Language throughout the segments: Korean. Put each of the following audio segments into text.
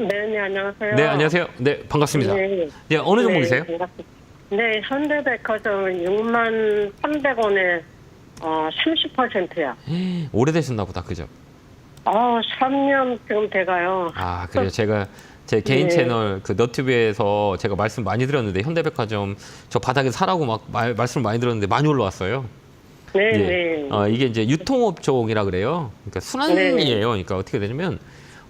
네, 네, 안녕하세요. 네, 안녕하세요. 네, 반갑습니다. 네, 네, 어느 종목이세요? 네, 반갑습니다. 네, 현대백화점 6만 300원에 어, 30%야. 오래되셨나 보다, 그죠? 어, 3년 지금 돼가요. 아, 그래요. 제가 제 개인 네. 채널 그 너튜브에서 제가 말씀 많이 드렸는데 현대백화점 저 바닥에 사라고 막 말, 말씀 많이 들었는데 많이 올라왔어요. 네, 예. 네. 어, 이게 이제 유통업종이라 그래요. 그러니까 순환이에요. 네. 그러니까 어떻게 되냐면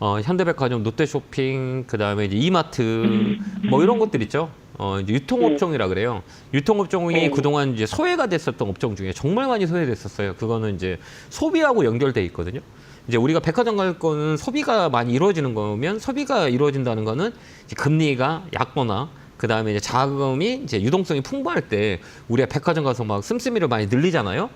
어, 현대백화점, 롯데쇼핑, 그다음에 이제 이마트 뭐 이런 것들 있죠. 어, 이제 유통업종이라 그래요. 유통업종이 네. 그동안 이제 소외가 됐었던 업종 중에 정말 많이 소외됐었어요. 그거는 이제 소비하고 연결돼 있거든요. 이제 우리가 백화점 갈 거는 소비가 많이 이루어지는 거면 소비가 이루어진다는 거는 이제 금리가 약거나 그 다음에 이제 자금이 이제 유동성이 풍부할 때 우리가 백화점 가서 막 씀씀이를 많이 늘리잖아요.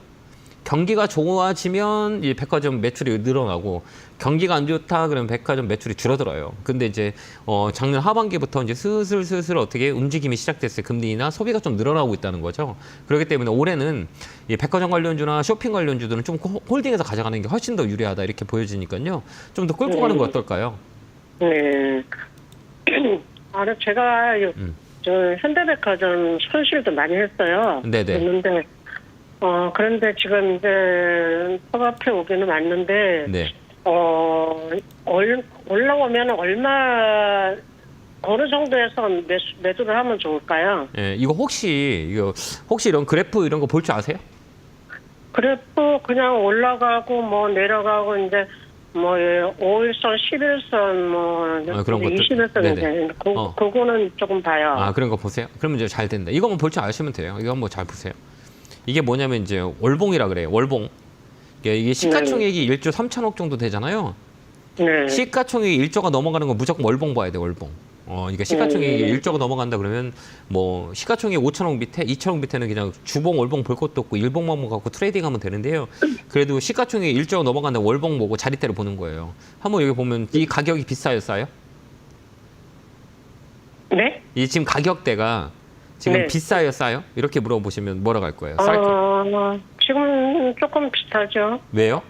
경기가 좋아지면 이 백화점 매출이 늘어나고 경기가 안 좋다 그러면 백화점 매출이 줄어들어요. 근데 이제 어 작년 하반기부터 이제 슬슬 슬슬 어떻게 움직임이 시작됐어요. 금리나 소비가 좀 늘어나고 있다는 거죠. 그렇기 때문에 올해는 이 백화점 관련주나 쇼핑 관련주들은 좀 호- 홀딩해서 가져가는 게 훨씬 더 유리하다 이렇게 보여지니까요. 좀 더 끌고 가는 거 어떨까요? 네. 아, 네, 제가 요- 음. 저 현대백화점 손실도 많이 했어요. 네네. 했는데, 어, 그런데 지금 이제 컵앞에 오기는 왔는데, 네. 어, 얼, 올라오면 얼마, 어느 정도에서 매수, 매도를 하면 좋을까요? 예, 이거 혹시 이거 혹시 이런 그래프 이런 거 볼 줄 아세요? 그래도 그냥 올라가고 뭐 내려가고 이제 뭐 예, 5일선, 11선 뭐 아, 그런 것들? 20일선 네네. 이제 그, 어. 그거는 조금 봐요. 아 그런 거 보세요. 그러면 이제 잘 된다. 이거만 볼줄 아시면 돼요. 이거 한번 잘 보세요. 이게 뭐냐면 이제 월봉이라 그래요. 월봉. 이게, 시가총액이 1조 3천억 정도 되잖아요. 네. 시가총액이 1조가 넘어가는 건 무조건 월봉 봐야 돼. 월봉. 어, 그러니까 시가총액이 음. 1조가 넘어간다 그러면 뭐 시가총액 5천억 밑에, 2천억 밑에는 그냥 주봉, 월봉 볼 것도 없고 일봉만 갖고 트레이딩하면 되는데요. 그래도 시가총액이 1조가 넘어간다 월봉 보고 자리대로 보는 거예요. 한번 여기 보면 이 가격이 비싸요, 싸요? 네? 이 지금 가격대가 지금 네. 비싸요, 싸요? 이렇게 물어보시면 뭐라고 할 거예요? 쌀 거. 어, 지금 조금 비슷하죠. 왜요?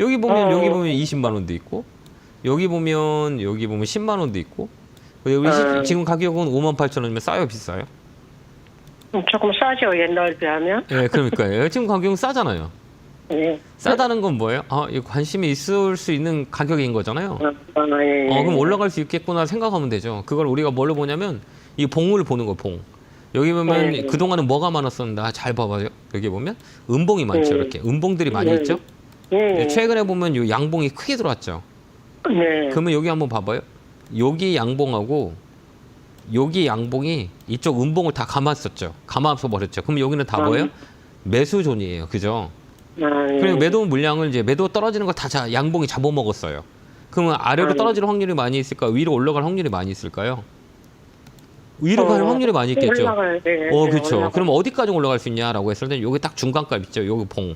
여기 보면 어. 여기 보면 20만 원도 있고 여기 보면 여기 보면 10만 원도 있고 여기 시- 어. 지금 가격은 5만 8천 원이면 싸요, 비싸요? 음, 조금 싸죠 옛날 비하면. 예, 그러니까요. 지금 가격은 싸잖아요. 예. 싸다는 건 뭐예요? 아, 이 관심이 있을 수 있는 가격인 거잖아요. 어, 어, 예. 어, 그럼 올라갈 수 있겠구나 생각하면 되죠. 그걸 우리가 뭘로 보냐면 이 봉을 보는 거, 봉. 여기 보면 네. 그동안은 뭐가 많았었는데 아, 잘 봐봐요. 여기 보면 음봉이 많죠. 네. 이렇게 음봉들이 많이 네. 있죠. 예. 최근에 보면 요 양봉이 크게 들어왔죠. 네. 그러면 여기 한번 봐봐요. 여기 양봉하고 여기 양봉이 이쪽 음봉을 다 감았었죠. 감아서 버렸죠. 그럼 여기는 다 아. 뭐예요? 매수존이에요. 그죠? 아, 예. 그리고 매도 물량을 이제 매도 떨어지는 걸다 양봉이 잡아먹었어요. 그러면 아래로 아. 떨어질 확률이 많이 있을까? 위로 올라갈 확률이 많이 있을까요? 위로 갈 어, 확률이 많이 있겠죠. 올라가야 돼. 어, 네, 그렇죠. 올라가. 그럼 어디까지 올라갈 수 있냐라고 했을 때 여기 딱 중간값 있죠. 여기 봉.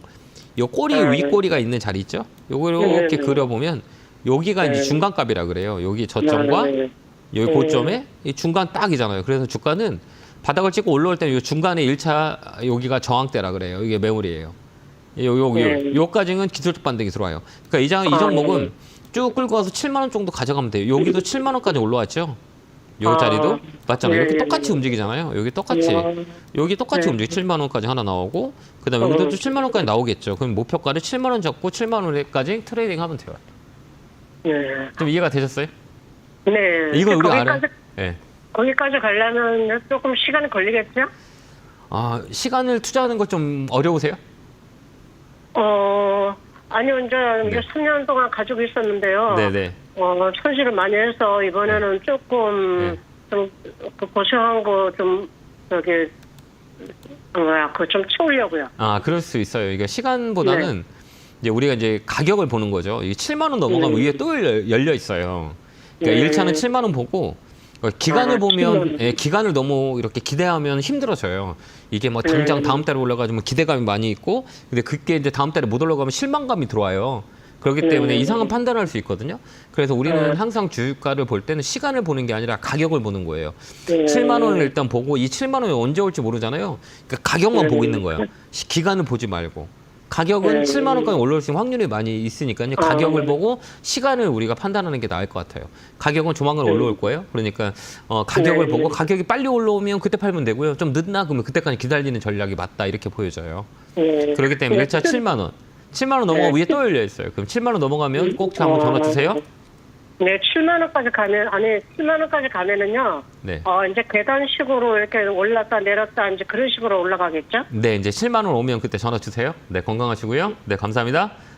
요 꼬리 네. 윗꼬리가 있는 자리 있죠. 요거 네, 이렇게 네. 그려보면 여기가 이제 네. 중간값이라 그래요. 여기 저점과 네, 네. 여기 네. 고점에 이 중간 딱이잖아요. 그래서 주가는 바닥을 찍고 올라올 때는 요 중간에 1차 여기가 저항대라 그래요. 이게 매물이에요. 요, 요, 요, 네. 요까지는 기술적 반등이 들어와요. 그러니까 이, 장, 이 아, 종목은 네. 쭉 끌고 가서 7만 원 정도 가져가면 돼요. 여기도 7만 원까지 올라왔죠. 요 아, 자리도 맞잖아요. 이렇게 네. 똑같이 움직이잖아요. 여기 똑같이 어, 여기 똑같이 네. 움직이 7만 원까지 하나 나오고 그다음에 여기도 어. 또 7만 원까지 나오겠죠. 그럼 목표가를 7만 원 잡고 7만 원까지 트레이딩 하면 돼요. 네. 좀 이해가 되셨어요? 네. 우리가 거기까지, 알아요. 예. 거기까지 가려면 조금 시간이 걸리겠죠? 아 시간을 투자하는 거좀 어려우세요? 어, 아니요, 이제, 이제 네. 3년 동안 가지고 있었는데요. 네 네. 어, 손실을 많이 해서 이번에는 조금 네. 좀그 고생한 거 좀 저기 뭐야 그거 좀 채우려고요. 아 그럴 수 있어요. 이게 시간보다는 이제 우리가 이제 가격을 보는 거죠. 이 7만 원 넘어가면 네. 위에 또 열려, 열려 있어요. 그러니까 네. 1차는 7만 원 보고 어, 기간을 아, 보면 7만. 예, 기간을 너무 이렇게 기대하면 힘들어져요. 이게 뭐 당장 네. 다음 달에 올라가지면 기대감이 많이 있고 근데 그게 이제 다음 달에 못 올라가면 실망감이 들어와요. 그렇기 네. 때문에 이상한 판단을 할수 있거든요. 그래서 우리는 네. 항상 주가를 볼 때는 시간을 보는 게 아니라 가격을 보는 거예요. 네. 7만 원을 일단 보고 이 7만 원이 언제 올지 모르잖아요. 그러니까 가격만 네. 보고 있는 거예요. 시- 기간을 보지 말고. 가격은 네. 7만 원까지 올라올 수 있는 확률이 많이 있으니까요. 아, 가격을 네. 보고 시간을 우리가 판단하는 게 나을 것 같아요. 가격은 조만간 네. 올라올 거예요. 그러니까 어, 가격을 네. 보고 가격이 빨리 올라오면 그때 팔면 되고요. 좀 늦나 그러면 그때까지 기다리는 전략이 맞다 이렇게 보여져요. 예. 그렇기 때문에 네, 1차 7만 원. 7만 원 넘어가 네. 위에 또 열려 있어요. 그럼 7만 원 넘어가면 꼭 한번 전화 주세요. 네, 7만 원까지 가면 아니 7만 원까지 가면은요. 네. 어 이제 계단식으로 이렇게 올랐다 내렸다 이제 그런 식으로 올라가겠죠? 네, 이제 7만 원 오면 그때 전화 주세요. 네, 건강하시고요. 네, 감사합니다.